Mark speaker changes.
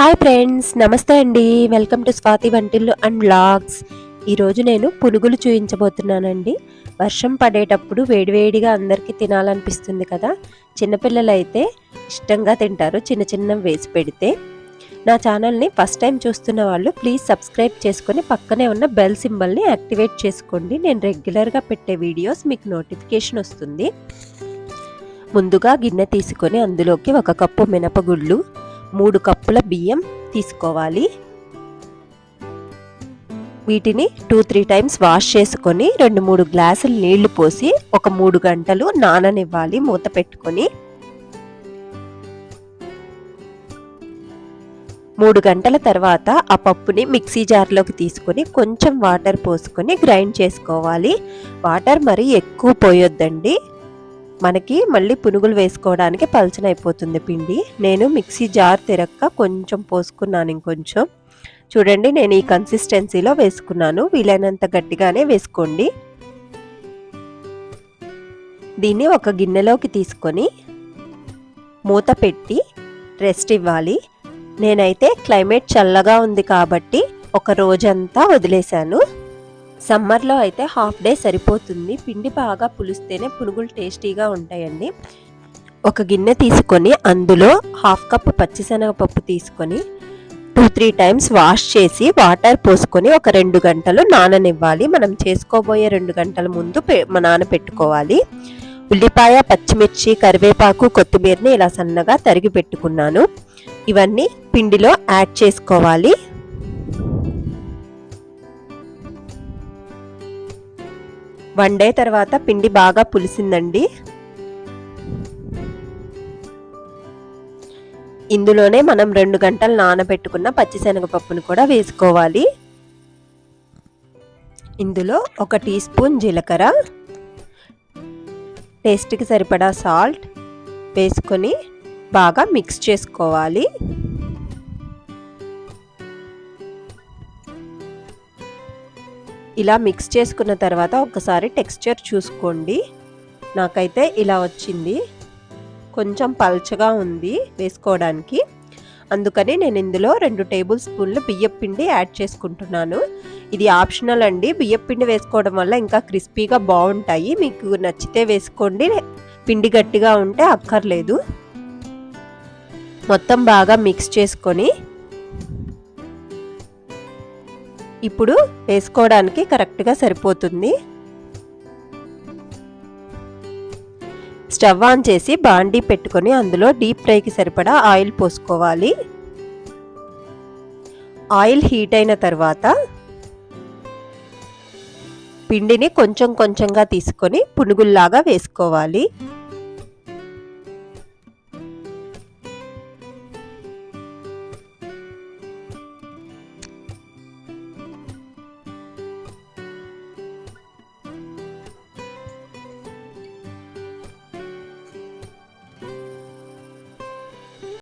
Speaker 1: Hi friends నమస్తే అండి. Welcome to Swathi వంటిల్లు అండ్ బ్లాగ్స్ ఈరోజు నేను పునుగులు చూపించబోతున్నానండి వర్షం పడేటప్పుడు వేడివేడిగా అందరికీ తినాలనిపిస్తుంది కదా. చిన్నపిల్లలు అయితే ఇష్టంగా తింటారు. చిన్న చిన్న వేసి పెడితే. నా ఛానల్ని ఫస్ట్ టైం చూస్తున్న వాళ్ళు ప్లీజ్ సబ్స్క్రైబ్ చేసుకొని పక్కనే ఉన్న బెల్ సింబల్ని యాక్టివేట్ చేసుకోండి. నేను రెగ్యులర్గా పెట్టే వీడియోస్ మీకు నోటిఫికేషన్ వస్తుంది. ముందుగా గిన్నె తీసుకొని అందులోకి ఒక కప్పు మినపగుళ్ళు మూడు కప్పుల బియ్యం తీసుకోవాలి. వీటిని టూ త్రీ టైమ్స్ వాష్ చేసుకొని రెండు మూడు గ్లాసులు నీళ్ళు పోసి ఒక మూడు గంటలు నాననివ్వాలి మూత పెట్టుకొని. మూడు గంటల తర్వాత ఆ పప్పుని మిక్సీ జార్లోకి తీసుకొని కొంచెం వాటర్ పోసుకొని గ్రైండ్ చేసుకోవాలి. వాటర్ మరి ఎక్కువ పోయొద్దండి. మనకి మళ్ళీ పునుగులు వేసుకోవడానికి పలచనైపోతుంది పిండి. నేను మిక్సీ జార్ తిరక్క కొంచెం పోసుకున్నాను ఇంకొంచెం. చూడండి నేను ఈ కన్సిస్టెన్సీలో వేసుకున్నాను. వీలైనంత గట్టిగానే వేసుకోండి. దీన్ని ఒక గిన్నెలోకి తీసుకొని మూత పెట్టి రెస్ట్ ఇవ్వాలి. నేనైతే క్లైమేట్ చల్లగా ఉంది కాబట్టి ఒక రోజంతా వదిలేశాను. సమ్మర్లో అయితే హాఫ్ డే సరిపోతుంది. పిండి బాగా పులిస్తేనే పునుగులు టేస్టీగా ఉంటాయండి. ఒక గిన్నె తీసుకొని అందులో హాఫ్ కప్ పచ్చిశనగపప్పు తీసుకొని టూ త్రీ టైమ్స్ వాష్ చేసి వాటర్ పోసుకొని ఒక రెండు గంటలు నాననివ్వాలి. మనం చేసుకోబోయే రెండు గంటల ముందు నానపెట్టుకోవాలి. ఉల్లిపాయ పచ్చిమిర్చి కరివేపాకు కొత్తిమీరని ఇలా సన్నగా తరిగి పెట్టుకున్నాను. ఇవన్నీ పిండిలో యాడ్ చేసుకోవాలి. వన్ డే తర్వాత పిండి బాగా పులిసిందండి. ఇందులోనే మనం రెండు గంటలు నానబెట్టుకున్న పచ్చిశనగపప్పును కూడా వేసుకోవాలి. ఇందులో ఒక టీ స్పూన్ జీలకర్ర టేస్ట్కి సరిపడా సాల్ట్ వేసుకొని బాగా మిక్స్ చేసుకోవాలి. ఇలా మిక్స్ చేసుకున్న తర్వాత ఒకసారి టెక్స్చర్ చూసుకోండి. నాకైతే ఇలా వచ్చింది. కొంచెం పల్చగా ఉంది వేసుకోవడానికి. అందుకని నేను ఇందులో రెండు టేబుల్ స్పూన్లు బియ్యం పిండి యాడ్ చేసుకుంటున్నాను. ఇది ఆప్షనల్ అండి. బియ్యం పిండి వేసుకోవడం వల్ల ఇంకా క్రిస్పీగా బాగుంటాయి. మీకు నచ్చితే వేసుకోండి. పిండి గట్టిగా ఉంటే అక్కర్లేదు. మొత్తం బాగా మిక్స్ చేసుకొని ఇప్పుడు వేసుకోవడానికి కరెక్ట్గా సరిపోతుంది. స్టవ్ ఆన్ చేసి బాండీ పెట్టుకొని అందులో డీప్ ఫ్రైకి సరిపడా ఆయిల్ పోసుకోవాలి. ఆయిల్ హీట్ అయిన తర్వాత పిండిని కొంచెం కొంచెంగా తీసుకొని పునుగుల్లాగా వేసుకోవాలి.